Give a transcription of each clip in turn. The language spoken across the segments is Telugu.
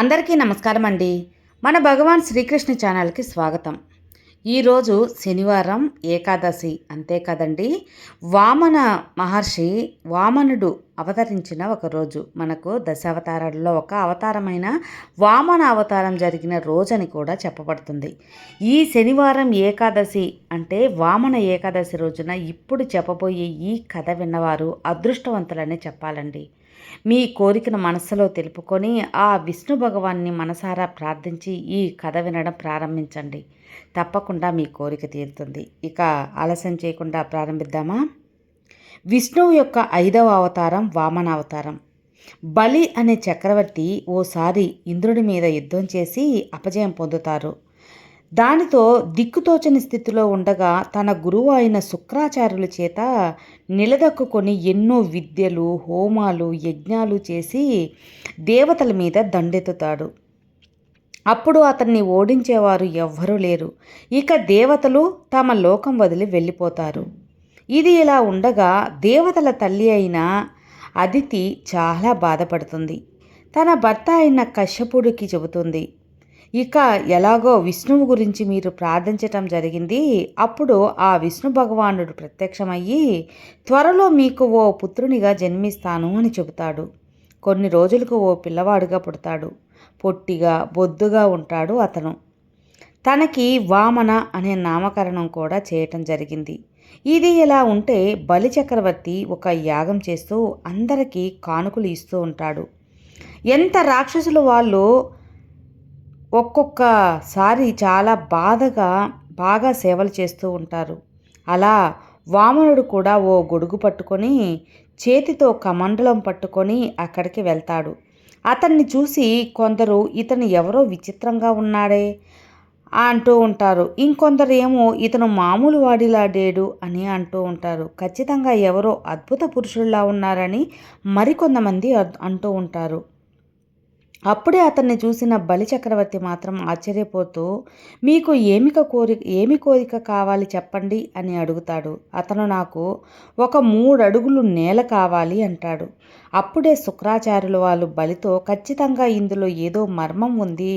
అందరికీ నమస్కారం అండి మన భగవాన్ శ్రీకృష్ణ ఛానల్కి స్వాగతం. ఈరోజు శనివారం ఏకాదశి అంతే కదండి? వామన మహర్షి వామనుడు అవతరించిన ఒక రోజు. మనకు దశావతారాల్లో ఒక అవతారమైన వామన అవతారం జరిగిన రోజని కూడా చెప్పబడుతుంది. ఈ శనివారం ఏకాదశి అంటే వామన ఏకాదశి రోజున ఇప్పుడు చెప్పబోయే ఈ కథ విన్నవారు అదృష్టవంతులనే చెప్పాలండి. మీ కోరికను మనస్సులో తెలుపుకొని ఆ విష్ణు భగవాన్ని మనసారా ప్రార్థించి ఈ కథ వినడం ప్రారంభించండి. తప్పకుండా మీ కోరిక తీరుతుంది. ఇక ఆలస్యం చేయకుండా ప్రారంభిద్దామా? విష్ణువు యొక్క ఐదవ అవతారం వామన అవతారం బలి అనే చక్రవర్తి ఓసారి ఇంద్రుడి మీద యుద్ధం చేసి అపజయం పొందుతారు. దానితో దిక్కుతోచని స్థితిలో ఉండగా తన గురువు అయిన శుక్రాచార్యుల చేత నిలదొక్కుకొని ఎన్నో విద్యలు హోమాలు యజ్ఞాలు చేసి దేవతల మీద దండెత్తుతాడు. అప్పుడు అతన్ని ఓడించేవారు ఎవ్వరూ లేరు. ఇక దేవతలు తమ లోకం వదిలి వెళ్ళిపోతారు. ఇది ఇలా ఉండగా దేవతల తల్లి అయిన అదితి చాలా బాధపడుతుంది. తన భర్త అయిన కశ్యపుడికి చెబుతుంది ఇక ఎలాగో విష్ణువు గురించి మీరు ప్రార్థించటం జరిగింది. అప్పుడు ఆ విష్ణు భగవానుడు ప్రత్యక్షమయ్యి త్వరలో మీకు ఓ పుత్రునిగా జన్మిస్తాను అని చెబుతాడు. కొన్ని రోజులకు ఓ పిల్లవాడుగా పుడతాడు. పొట్టిగా బొద్దుగా ఉంటాడు అతను. తనకి వామన అనే నామకరణం కూడా చేయటం జరిగింది. ఇది ఇలా ఉంటే బలి చక్రవర్తి ఒక యాగం చేస్తూ అందరికీ కానుకలు ఇస్తూ ఉంటాడు. ఎంత రాక్షసులు వాళ్ళు ఒక్కొక్కసారి చాలా బాధగా బాగా సేవలు చేస్తూ ఉంటారు. అలా వామనుడు కూడా ఓ గొడుగు పట్టుకొని చేతితో కమండలం పట్టుకొని అక్కడికి వెళ్తాడు. అతన్ని చూసి కొందరు ఇతను ఎవరో విచిత్రంగా ఉన్నాడే? అంటూ ఉంటారు. ఇంకొందరు ఏమో ఇతను మామూలు వాడిలాడేడు అని అంటూ ఉంటారు. ఖచ్చితంగా ఎవరో అద్భుత పురుషుల్లా ఉన్నారని మరికొంతమంది అంటూ ఉంటారు. అప్పుడే అతన్ని చూసిన బలి చక్రవర్తి మాత్రం ఆశ్చర్యపోతూ మీకు ఏమిక కోరి ఏమి కోరిక కావాలి చెప్పండి అని అడుగుతాడు. అతను నాకు ఒక మూడు అడుగులు నేల కావాలి అంటాడు. అప్పుడే శుక్రాచార్యులు వాళ్ళు బలితో ఖచ్చితంగా ఇందులో ఏదో మర్మం ఉంది.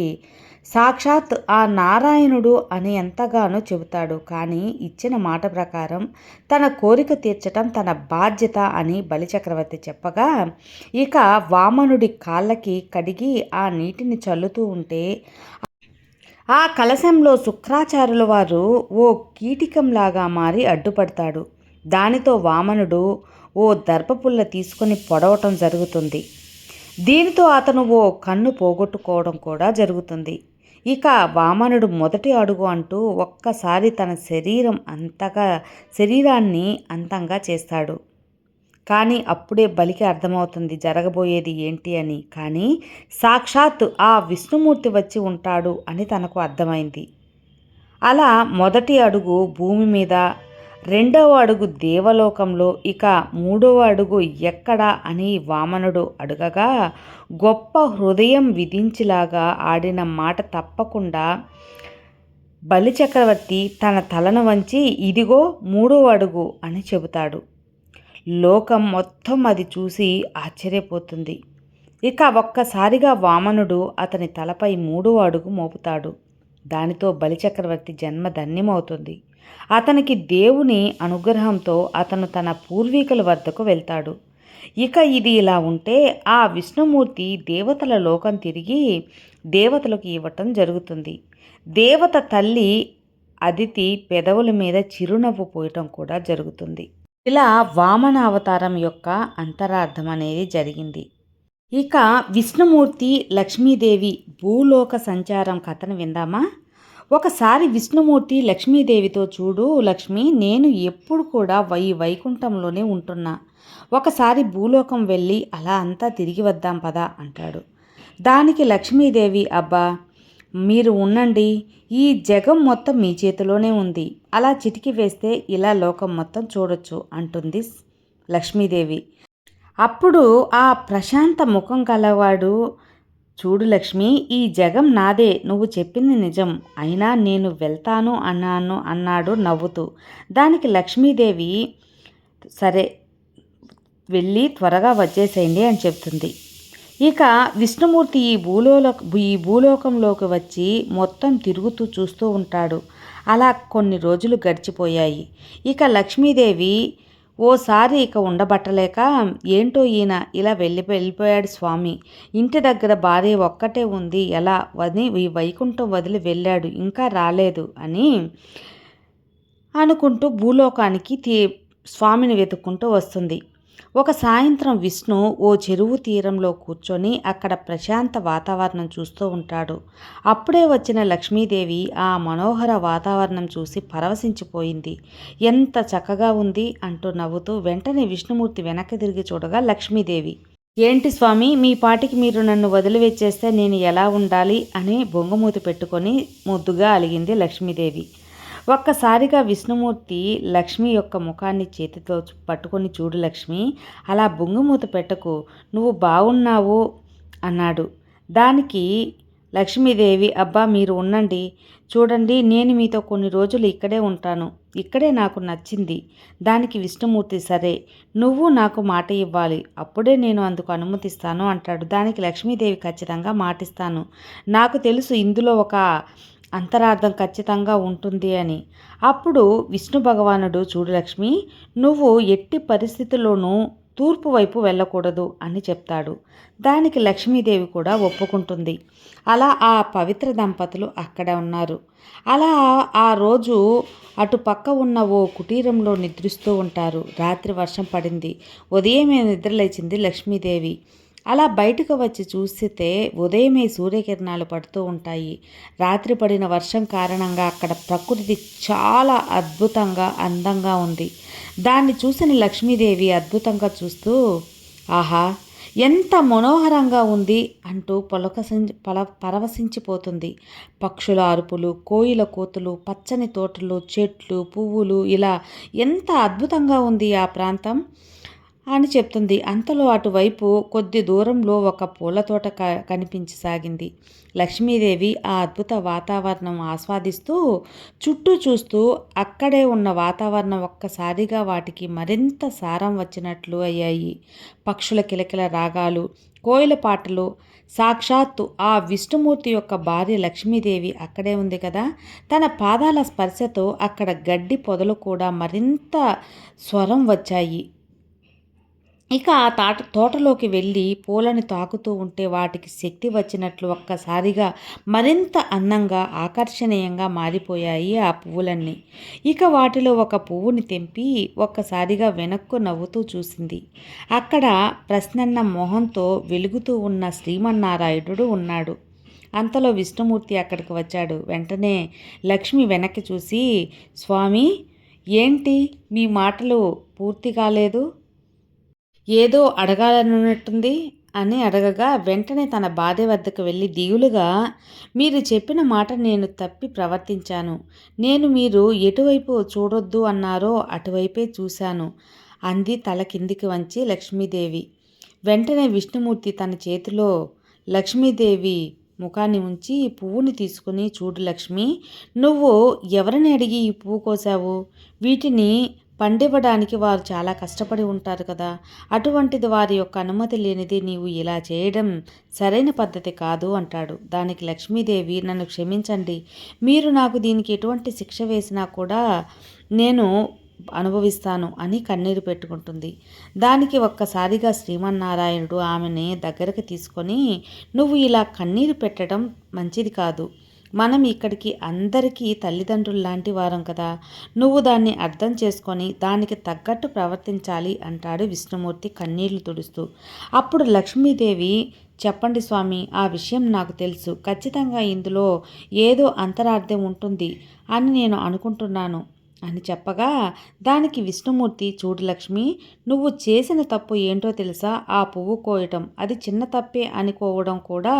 సాక్షాత్ ఆ నారాయణుడు అని ఎంతగానో చెబుతాడు. కానీ ఇచ్చిన మాట ప్రకారం తన కోరిక తీర్చటం తన బాధ్యత అని బలిచక్రవర్తి చెప్పగా ఇక వామనుడి కాళ్ళకి కడిగి ఆ నీటిని చల్లుతూ ఉంటే ఆ కలశంలో శుక్రాచార్యుల వారు ఓ కీటికంలాగా మారి అడ్డుపడతాడు. దానితో వామనుడు ఓ దర్భపుల్ల తీసుకొని పొడవటం జరుగుతుంది. దీనితో అతను ఓ కన్ను పోగొట్టుకోవడం కూడా జరుగుతుంది. ఇక వామనుడు మొదటి అడుగు అంటూ ఒక్కసారి తన శరీరం అంతగా శరీరాన్ని అంతంగా చేస్తాడు. కానీ అప్పుడే బలికి అర్థమవుతుంది జరగబోయేది ఏంటి అని. కానీ సాక్షాత్ ఆ విష్ణుమూర్తి వచ్చి ఉంటాడు అని తనకు అర్థమైంది. అలా మొదటి అడుగు భూమి మీద రెండవ అడుగు దేవలోకంలో ఇక మూడవ అడుగు ఎక్కడ అని వామనుడు అడగగా గొప్ప హృదయం విధించిలాగా ఆడిన మాట తప్పకుండా బలిచక్రవర్తి తన తలను వంచి ఇదిగో మూడవ అడుగు అని చెబుతాడు. లోకం మొత్తం అది చూసి ఆశ్చర్యపోతుంది. ఇక ఒక్కసారిగా వామనుడు అతని తలపై మూడవ అడుగు మోపుతాడు. దానితో బలిచక్రవర్తి జన్మ ధన్యమవుతుంది. అతనికి దేవుని అనుగ్రహంతో అతను తన పూర్వీకుల వద్దకు వెళ్తాడు. ఇక ఇది ఇలా ఉంటే ఆ విష్ణుమూర్తి దేవతల లోకం తిరిగి దేవతలకు ఇవ్వటం జరుగుతుంది. దేవత తల్లి అదితి పెదవుల మీద చిరునవ్వు పోయటం కూడా జరుగుతుంది. ఇలా వామన అవతారం యొక్క అంతరార్థం అనేది జరిగింది. ఇక విష్ణుమూర్తి లక్ష్మీదేవి భూలోక సంచారం కథను విందామా? ఒకసారి విష్ణుమూర్తి లక్ష్మీదేవితో చూడు లక్ష్మి నేను ఎప్పుడు కూడా వై వైకుంఠంలోనే ఉంటున్నా. ఒకసారి భూలోకం వెళ్ళి అలా అంతా తిరిగి వద్దాం పదా అంటాడు. దానికి లక్ష్మీదేవి అబ్బా మీరు ఉండండి ఈ జగం మొత్తం మీ చేతిలోనే ఉంది. అలా చిటికి వేస్తే ఇలా లోకం మొత్తం చూడొచ్చు అంటుంది లక్ష్మీదేవి. అప్పుడు ఆ ప్రశాంత ముఖం కలవాడు చూడు లక్ష్మి ఈ జగం నాదే నువ్వు చెప్పింది నిజం. అయినా నేను వెళ్తాను అన్నాను అన్నాడు నవ్వుతూ. దానికి లక్ష్మీదేవి సరే వెళ్ళి త్వరగా వచ్చేసేయండి అని చెప్తుంది. ఇక విష్ణుమూర్తి ఈ భూలోక ఈ భూలోకంలోకి వచ్చి మొత్తం తిరుగుతూ చూస్తూ ఉంటాడు. అలా కొన్ని రోజులు గడిచిపోయాయి. ఇక లక్ష్మీదేవి ఓసారి ఇక ఉండబట్టలేక ఏంటో ఈయన ఇలా వెళ్ళి వెళ్ళిపోయాడు స్వామి. ఇంటి దగ్గర భార్య ఒక్కటే ఉంది. ఎలా వది ఈ వైకుంఠం వదిలి వెళ్ళాడు. ఇంకా రాలేదు అని అనుకుంటూ భూలోకానికి తీ స్వామిని వెతుక్కుంటూ వస్తుంది. ఒక సాయంత్రం విష్ణు ఓ చెరువు తీరంలో కూర్చొని అక్కడ ప్రశాంత వాతావరణం చూస్తూ ఉంటాడు. అప్పుడే వచ్చిన లక్ష్మీదేవి ఆ మనోహర వాతావరణం చూసి పరవశించిపోయింది. ఎంత చక్కగా ఉంది అంటూ నవ్వుతూ వెంటనే విష్ణుమూర్తి వెనక్కి తిరిగి చూడగా లక్ష్మీదేవి ఏంటి స్వామి మీ పాటికి మీరు నన్ను వదిలివెచ్చేస్తే నేను ఎలా ఉండాలి? అని బొంగమూతి పెట్టుకొని ముద్దుగా అలిగింది లక్ష్మీదేవి. ఒక్కసారిగా విష్ణుమూర్తి లక్ష్మి యొక్క ముఖాన్ని చేతితో పట్టుకొని చూడు లక్ష్మి అలా బొంగుమూత పెట్టకు నువ్వు బాగున్నావు అన్నాడు. దానికి లక్ష్మీదేవి అబ్బా మీరు ఉండండి చూడండి నేను మీతో కొన్ని రోజులు ఇక్కడే ఉంటాను ఇక్కడే నాకు నచ్చింది. దానికి విష్ణుమూర్తి సరే నువ్వు నాకు మాట ఇవ్వాలి అప్పుడే నేను అందుకు అనుమతిస్తాను అంటాడు. దానికి లక్ష్మీదేవి ఖచ్చితంగా మాటిస్తాను. నాకు తెలుసు ఇందులో ఒక అంతరార్థం ఖచ్చితంగా ఉంటుంది అని. అప్పుడు విష్ణు భగవానుడు చూడు లక్ష్మి నువ్వు ఎట్టి పరిస్థితుల్లోనూ తూర్పు వైపు వెళ్ళకూడదు అని చెప్తాడు. దానికి లక్ష్మీదేవి కూడా ఒప్పుకుంటుంది. అలా ఆ పవిత్ర దంపతులు అక్కడ ఉన్నారు. అలా ఆ రోజు అటు పక్క ఉన్న ఓ కుటీరంలో నిద్రిస్తూ ఉంటారు. రాత్రి వర్షం పడింది. ఉదయమే నిద్రలేచింది లక్ష్మీదేవి. అలా బయటకు వచ్చి చూస్తే ఉదయమే సూర్యకిరణాలు పడుతూ ఉంటాయి. రాత్రి పడిన వర్షం కారణంగా అక్కడ ప్రకృతి చాలా అద్భుతంగా అందంగా ఉంది. దాన్ని చూసిన లక్ష్మీదేవి అద్భుతంగా చూస్తూ ఆహా ఎంత మనోహరంగా ఉంది అంటూ పొలకసి పల పరవశించిపోతుంది. పక్షుల అరుపులు కోయిల కోతులు పచ్చని తోటలు చెట్లు పువ్వులు ఇలా ఎంత అద్భుతంగా ఉంది ఆ ప్రాంతం! అని చెప్తుంది. అంతలో అటువైపు కొద్ది దూరంలో ఒక పూల తోట క కనిపించసాగింది. లక్ష్మీదేవి ఆ అద్భుత వాతావరణం ఆస్వాదిస్తూ చుట్టూ చూస్తూ అక్కడే ఉన్న వాతావరణం ఒక్కసారిగా వాటికి మరింత సారం వచ్చినట్లు అయ్యాయి. పక్షుల కిలకిల రాగాలు కోయిల పాటలు సాక్షాత్తు ఆ విష్ణుమూర్తి యొక్క భార్య లక్ష్మీదేవి అక్కడే ఉంది కదా! తన పాదాల స్పర్శతో అక్కడ గడ్డి పొదలు కూడా మరింత స్వరం వచ్చాయి. ఇక ఆ తాట తోటలోకి వెళ్ళి పూలను తాకుతూ ఉంటే వాటికి శక్తి వచ్చినట్లు ఒక్కసారిగా మరింత అందంగా ఆకర్షణీయంగా మారిపోయాయి ఆ పువ్వులన్నీ. ఇక వాటిలో ఒక పువ్వుని తెంపి ఒక్కసారిగా వెనక్కు నవ్వుతూ చూసింది. అక్కడ ప్రశ్నన్న మొహంతో వెలుగుతూ ఉన్న శ్రీమన్నారాయణుడు ఉన్నాడు. అంతలో విష్ణుమూర్తి అక్కడికి వచ్చాడు. వెంటనే లక్ష్మి వెనక్కి చూసి స్వామి ఏంటి? మీ మాటలు పూర్తి కాలేదు? ఏదో అడగాలనున్నట్టుంది అని అడగగా వెంటనే తన భార్య వద్దకు వెళ్ళి దిగులుగా మీరు చెప్పిన మాట నేను తప్పి ప్రవర్తించాను. నేను మీరు ఎటువైపు చూడొద్దు అన్నారో అటువైపే చూశాను అంది తల కిందికి వంచి లక్ష్మీదేవి. వెంటనే విష్ణుమూర్తి తన చేతిలో లక్ష్మీదేవి ముఖాన్ని ఉంచి పువ్వుని తీసుకుని చూడు లక్ష్మి నువ్వు ఎవరిని అడిగి ఈ పువ్వు కోసావు వీటిని పండివ్వడానికి వారు చాలా కష్టపడి ఉంటారు కదా. అటువంటిది వారి యొక్క అనుమతి లేనిది నీవు ఇలా చేయడం సరైన పద్ధతి కాదు అంటాడు. దానికి లక్ష్మీదేవి నన్ను క్షమించండి. మీరు నాకు దీనికి ఎటువంటి శిక్ష వేసినా కూడా నేను అనుభవిస్తాను అని కన్నీరు పెట్టుకుంటుంది. దానికి ఒక్కసారిగా శ్రీమన్నారాయణుడు ఆమెని దగ్గరకు తీసుకొని నువ్వు ఇలా కన్నీరు పెట్టడం మంచిది కాదు. మనం ఇక్కడికి అందరికీ తల్లిదండ్రులు లాంటి వారం కదా. నువ్వు దాన్ని అర్థం చేసుకొని దానికి తగ్గట్టు ప్రవర్తించాలి అంటాడు విష్ణుమూర్తి కన్నీళ్ళు తుడుస్తూ. అప్పుడు లక్ష్మీదేవి చెప్పండి స్వామి ఆ విషయం నాకు తెలుసు. ఖచ్చితంగా ఇందులో ఏదో అంతరార్థం ఉంటుంది అని నేను అనుకుంటున్నాను. అని చెప్పగా దానికి విష్ణుమూర్తి చూడు లక్ష్మి నువ్వు చేసిన తప్పు ఏంటో తెలుసా? ఆ పువ్వు కోయటం. అది చిన్న తప్పే అనుకోవడం కూడా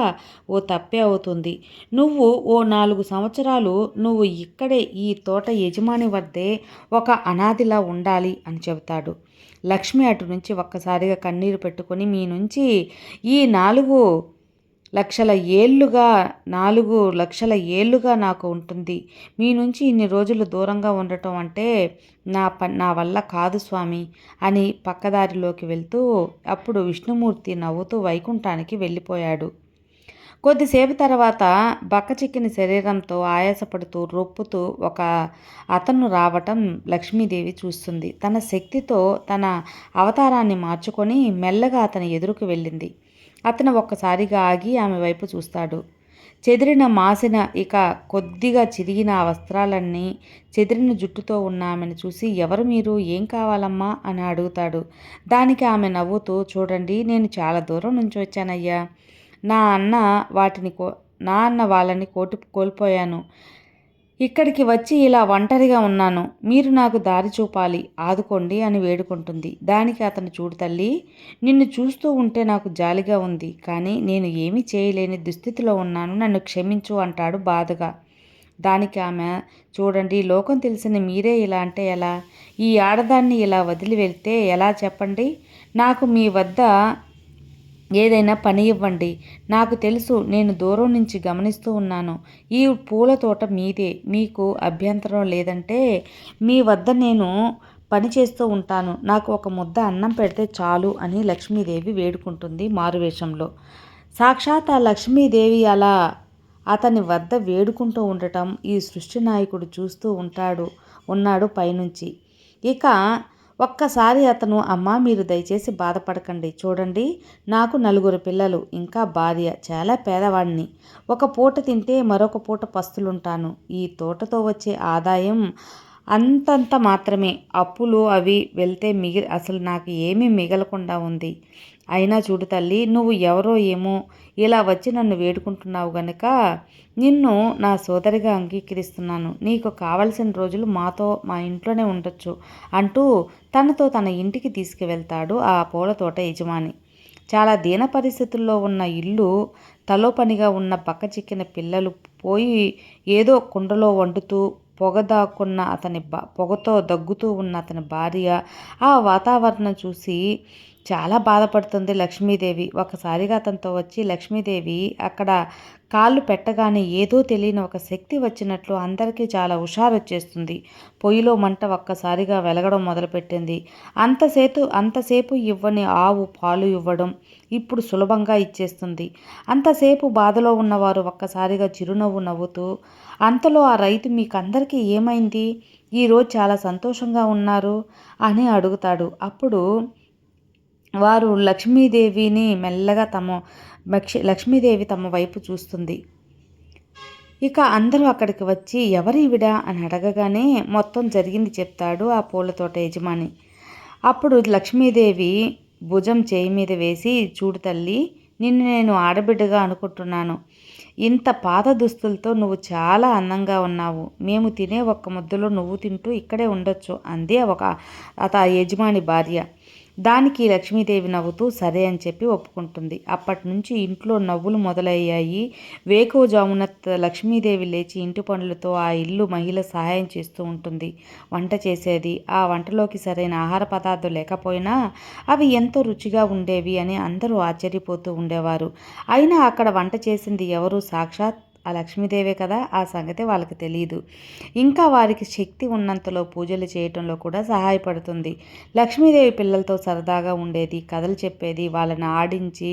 ఓ తప్పే అవుతుంది. నువ్వు ఓ నాలుగు సంవత్సరాలు నువ్వు ఇక్కడే ఈ తోట యజమాని వద్దే ఒక అనాదిలా ఉండాలి అని చెబుతాడు. లక్ష్మి అటు నుంచి ఒక్కసారిగా కన్నీరు పెట్టుకొని మీ నుంచి ఈ నాలుగు లక్షల ఏళ్ళుగా నాలుగు లక్షల ఏళ్ళుగా నాకు ఉంటుంది. మీ నుంచి ఇన్ని రోజులు దూరంగా ఉండటం అంటే నా ప నా వల్ల కాదు స్వామి అని పక్కదారిలోకి వెళ్తూ అప్పుడు విష్ణుమూర్తి నవ్వుతూ వైకుంఠానికి వెళ్ళిపోయాడు. కొద్దిసేపు తర్వాత బక్కచిక్కిన శరీరంతో ఆయాసపడుతూ రొప్పుతూ ఒక అతను రావటం లక్ష్మీదేవి చూస్తుంది. తన శక్తితో తన అవతారాన్ని మార్చుకొని మెల్లగా అతని ఎదురుకు వెళ్ళింది. అతను ఒక్కసారిగా ఆగి ఆమె వైపు చూస్తాడు. చెదిరిన మాసిన ఇక కొద్దిగా చిరిగిన ఆ వస్త్రాలన్నీ చెదిరిన జుట్టుతో ఉన్న ఆమెను చూసి ఎవరు మీరు? ఏం కావాలమ్మా? అని అడుగుతాడు. దానికి ఆమె నవ్వుతూ చూడండి నేను చాలా దూరం నుంచి వచ్చానయ్యా. నా అన్న వాటిని కో నా అన్న వాళ్ళని కోటు కోల్పోయాను. ఇక్కడికి వచ్చి ఇలా ఒంటరిగా ఉన్నాను. మీరు నాకు దారి చూపాలి. ఆదుకోండి అని వేడుకుంటుంది. దానికి అతను చూడు తల్లి నిన్ను చూస్తూ ఉంటే నాకు జాలిగా ఉంది. కానీ నేను ఏమీ చేయలేని దుస్థితిలో ఉన్నాను. నన్ను క్షమించు అంటాడు బాధగా. దానికి ఆమె చూడండి లోకం తెలిసిన మీరే ఇలా అంటే ఎలా? ఈ ఆడదాన్ని ఇలా వదిలి వెళ్తే ఎలా చెప్పండి? నాకు మీ వద్ద ఏదైనా పని ఇవ్వండి. నాకు తెలుసు నేను దూరం నుంచి గమనిస్తూ ఉన్నాను. ఈ పూల తోట మీదే. మీకు అభ్యంతరం లేదంటే మీ వద్ద నేను పని చేస్తూ ఉంటాను. నాకు ఒక ముద్ద అన్నం పెడితే చాలు అని లక్ష్మీదేవి వేడుకుంటుంది మారువేషంలో. సాక్షాత్ ఆ లక్ష్మీదేవి అలా అతని వద్ద వేడుకుంటూ ఉండటం ఈ సృష్టి నాయకుడు చూస్తూ ఉంటాడు ఉన్నాడు పైనుంచి. ఇక ఒక్కసారి అతను అమ్మ మీరు దయచేసి బాధపడకండి. చూడండి నాకు నలుగురు పిల్లలు ఇంకా భార్య చాలా పేదవాడిని ఒక పూట తింటే మరొక పూట పస్తులుంటాను. ఈ తోటతో వచ్చే ఆదాయం అంతంత మాత్రమే. అప్పులు అవి వెళ్తే మిగిలి అసలు నాకు ఏమీ మిగలకుండా ఉంది. అయినా చూడు తల్లి నువ్వు ఎవరో ఏమో ఇలా వచ్చి నన్ను వేడుకుంటున్నావు గనుక నిన్ను నా సోదరిగా అంగీకరిస్తున్నాను. నీకు కావలసిన రోజులు మాతో మా ఇంట్లోనే ఉండొచ్చు అంటూ తనతో తన ఇంటికి తీసుకువెళ్తాడు ఆ పూల తోట యజమాని. చాలా దీన పరిస్థితుల్లో ఉన్న ఇల్లు తలో పనిగా ఉన్న పక్క చిక్కిన పిల్లలు పోయి ఏదో కుండలో వండుతూ పొగ దాక్కున్న అతని పొగతో దగ్గుతూ ఉన్న అతని భార్య ఆ వాతావరణం చూసి చాలా బాధపడుతుంది లక్ష్మీదేవి. ఒకసారిగా అతనితో వచ్చి లక్ష్మీదేవి అక్కడ కాళ్ళు పెట్టగానే ఏదో తెలియని ఒక శక్తి వచ్చినట్లు అందరికీ చాలా హుషారు వచ్చేస్తుంది. పొయ్యిలో మంట ఒక్కసారిగా వెలగడం మొదలుపెట్టింది. అంతసేపు అంతసేపు ఇవ్వని ఆవు పాలు ఇవ్వడం ఇప్పుడు సులభంగా ఇచ్చేస్తుంది. అంతసేపు బాధలో ఉన్నవారు ఒక్కసారిగా చిరునవ్వు నవ్వుతూ అంతలో ఆ రైతు మీకు అందరికీ ఏమైంది ఈరోజు చాలా సంతోషంగా ఉన్నారు అని అడుగుతాడు. అప్పుడు వారు లక్ష్మీదేవిని మెల్లగా తమ లక్ష్మీదేవి తమ వైపు చూస్తుంది. ఇక అందరూ అక్కడికి వచ్చి ఎవరివిడ అని అడగగానే మొత్తం జరిగింది చెప్తాడు ఆ పూల తోట యజమాని. అప్పుడు లక్ష్మీదేవి భుజం చేయి మీద వేసి చూడు తల్లి నిన్ను నేను ఆడబిడ్డగా అనుకుంటున్నాను. ఇంత పాత దుస్తులతో నువ్వు చాలా అందంగా ఉన్నావు. మేము తినే ఒక్క ముద్దలో నువ్వు తింటూ ఇక్కడే ఉండొచ్చు అంది ఒక అత యజమాని భార్య. దానికి లక్ష్మీదేవి నవ్వుతూ సరే అని చెప్పి ఒప్పుకుంటుంది. అప్పటి నుంచి ఇంట్లో నవ్వులు మొదలయ్యాయి. వేకువజామున లక్ష్మీదేవి లేచి ఇంటి పనులతో ఆ ఇల్లు మహిళ సహాయం చేస్తూ ఉంటుంది. వంట చేసేది. ఆ వంటలోకి సరైన ఆహార పదార్థం లేకపోయినా అవి ఎంతో రుచిగా ఉండేవి అని అందరూ ఆశ్చర్యపోతూ ఉండేవారు. అయినా అక్కడ వంట చేసింది ఎవరు? సాక్షాత్ ఆ లక్ష్మీదేవే కదా ఆ సంగతి వాళ్ళకి తెలియదు ఇంకా వారికి శక్తి ఉన్నంతలో పూజలు చేయటంలో కూడా సహాయపడుతుంది. లక్ష్మీదేవి పిల్లలతో సరదాగా ఉండేది కథలు చెప్పేది వాళ్ళని ఆడించి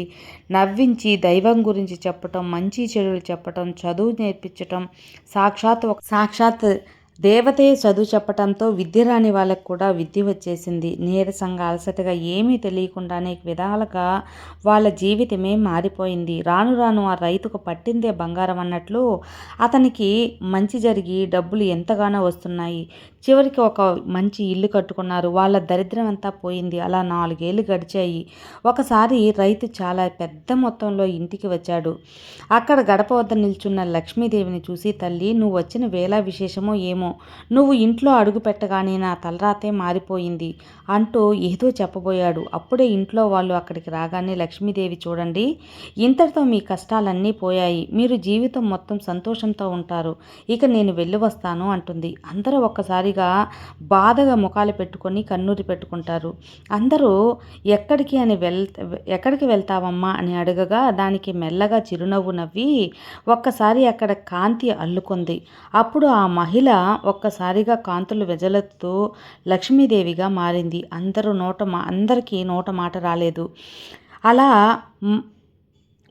నవ్వించి దైవం గురించి చెప్పటం మంచి చెడులు చెప్పటం చదువు నేర్పించటం సాక్షాత్ సాక్షాత్ దేవతే చదువు చెప్పటంతో విద్య రాని వాళ్ళకు కూడా విద్య వచ్చేసింది. నీరసంగా అలసటగా ఏమీ తెలియకుండానే విధాలుగా వాళ్ళ జీవితమే మారిపోయింది. రాను రాను ఆ రైతుకు పట్టిందే బంగారం అన్నట్లు అతనికి మంచి జరిగి డబ్బులు ఎంతగానో వస్తున్నాయి. చివరికి ఒక మంచి ఇల్లు కట్టుకున్నారు. వాళ్ళ దరిద్రం అంతా పోయింది. అలా నాలుగేళ్ళు గడిచాయి. ఒకసారి రైతు చాలా పెద్ద మొత్తంలో ఇంటికి వచ్చాడు. అక్కడ గడప వద్ద నిల్చున్న లక్ష్మీదేవిని చూసి తల్లి నువ్వు వచ్చిన వేళ విశేషమో ఏమో ఏమో నువ్వు ఇంట్లో అడుగు పెట్టగానే నా తలరాతే మారిపోయింది అంటూ ఏదో చెప్పబోయాడు. అప్పుడే ఇంట్లో వాళ్ళు అక్కడికి రాగానే లక్ష్మీదేవి చూడండి ఇంతటితో మీ కష్టాలన్నీ పోయాయి. మీరు జీవితం మొత్తం సంతోషంతో ఉంటారు. ఇక నేను వెళ్ళి వస్తాను అంటుంది. అందరూ ఒక్కసారిగా బాధగా ముఖాలు పెట్టుకొని కన్నూరి పెట్టుకుంటారు. అందరూ ఎక్కడికి అని వెల్ ఎక్కడికి వెళ్తావమ్మా అని అడగగా దానికి మెల్లగా చిరునవ్వు నవ్వి ఒక్కసారి అక్కడ కాంతి అల్లుకుంది. అప్పుడు ఆ మహిళ ఒక్కసారిగా కాంతులు వెజలెత్తుతూ లక్ష్మీదేవిగా మారింది. అందరూ నోట మా అందరికీ నోట మాట రాలేదు. అలా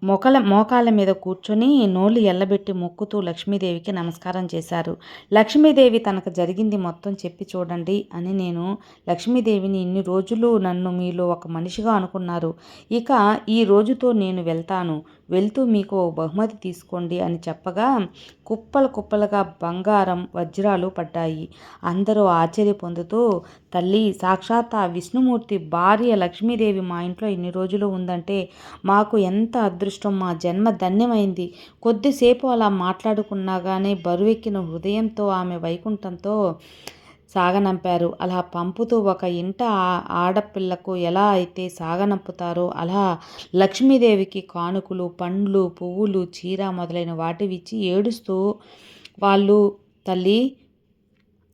మొకల మోకాళ్ళ మీద కూర్చొని నోళ్ళు ఎల్లబెట్టి మొక్కుతూ లక్ష్మీదేవికి నమస్కారం చేశారు. లక్ష్మీదేవి తనకు జరిగింది మొత్తం చెప్పి చూడండి అని నేను లక్ష్మీదేవిని ఇన్ని రోజులు నన్ను మీలో ఒక మనిషిగా అనుకున్నారు. ఇక ఈ రోజుతో నేను వెళ్తాను. వెళ్తూ మీకు ఓ బహుమతి తీసుకోండి అని చెప్పగా కుప్పలు కుప్పలుగా బంగారం వజ్రాలు పడ్డాయి. అందరూ ఆశ్చర్య పొందుతూ తల్లి సాక్షాత్ ఆ విష్ణుమూర్తి భార్య లక్ష్మీదేవి మా ఇంట్లో ఇన్ని రోజులు ఉందంటే మాకు ఎంత అదృష్టం మా జన్మ ధన్యమైంది. కొద్దిసేపు అలా మాట్లాడుకున్నాగానే బరువెక్కిన హృదయంతో ఆమె వైకుంఠంతో సాగనంపారు. అలా పంపుతూ ఒక ఇంట ఆడపిల్లకు ఎలా అయితే సాగనంపుతారో అలా లక్ష్మీదేవికి కానుకలు పండ్లు పువ్వులు చీర మొదలైన వాటివిచ్చి ఏడుస్తూ వాళ్ళు తల్లి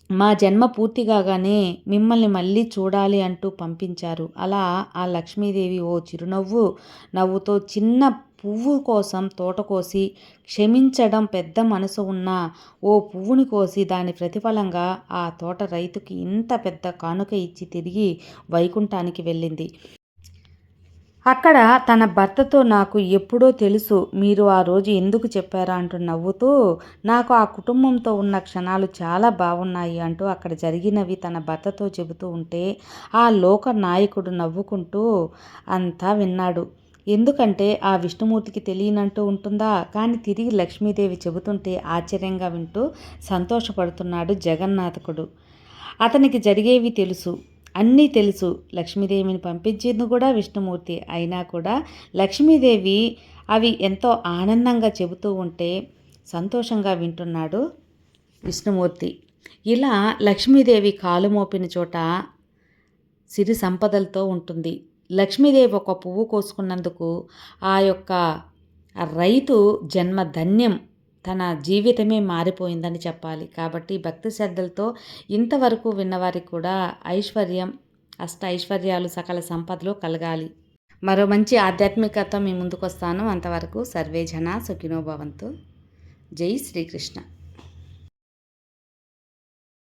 మా జన్మ పూర్తి కాగానే మిమ్మల్ని మళ్ళీ చూడాలి అంటూ పంపించారు. అలా ఆ లక్ష్మీదేవి ఓ చిరునవ్వు నవ్వుతో చిన్న పువ్వు కోసం తోట కోసి క్షమించడం పెద్ద మనసు ఉన్న ఓ పువ్వుని కోసి దాని ప్రతిఫలంగా ఆ తోట రైతుకి ఇంత పెద్ద కానుక ఇచ్చి తిరిగి వైకుంఠానికి వెళ్ళింది. అక్కడ తన భర్తతో నాకు ఎప్పుడో తెలుసు మీరు ఆ రోజు ఎందుకు చెప్పారా అంటూ నవ్వుతూ నాకు ఆ కుటుంబంతో ఉన్న క్షణాలు చాలా బాగున్నాయి అంటూ అక్కడ జరిగినవి తన భర్తతో చెబుతూ ఉంటే ఆ లోక నాయకుడు నవ్వుకుంటూ అంతా విన్నాడు. ఎందుకంటే ఆ విష్ణుమూర్తికి తెలియనంటూ ఉంటుందా? కానీ తిరిగి లక్ష్మీదేవి చెబుతుంటే ఆశ్చర్యంగా వింటూ సంతోషపడుతున్నాడు జగన్నాథకుడు. అతనికి జరిగేవి తెలుసు. అన్నీ తెలుసు. లక్ష్మీదేవిని పంపించింది కూడా విష్ణుమూర్తి. అయినా కూడా లక్ష్మీదేవి అవి ఎంతో ఆనందంగా చెబుతూ ఉంటే సంతోషంగా వింటున్నాడు విష్ణుమూర్తి. ఇలా లక్ష్మీదేవి కాలు మోపిన చోట సిరి సంపదలతో ఉంటుంది. లక్ష్మీదేవి ఒక పువ్వు కోసుకున్నందుకు ఆ యొక్క రైతు జన్మ ధన్యం. తన జీవితమే మారిపోయిందని చెప్పాలి. కాబట్టి భక్తి శ్రద్ధలతో ఇంతవరకు విన్నవారికి కూడా ఐశ్వర్యం అష్ట ఐశ్వర్యాలు సకల సంపదలు కలగాలి. మరో మంచి ఆధ్యాత్మికత మీ ముందుకు వస్తాను అంతవరకు సర్వే జన సుఖినోభవంతు జై శ్రీకృష్ణ.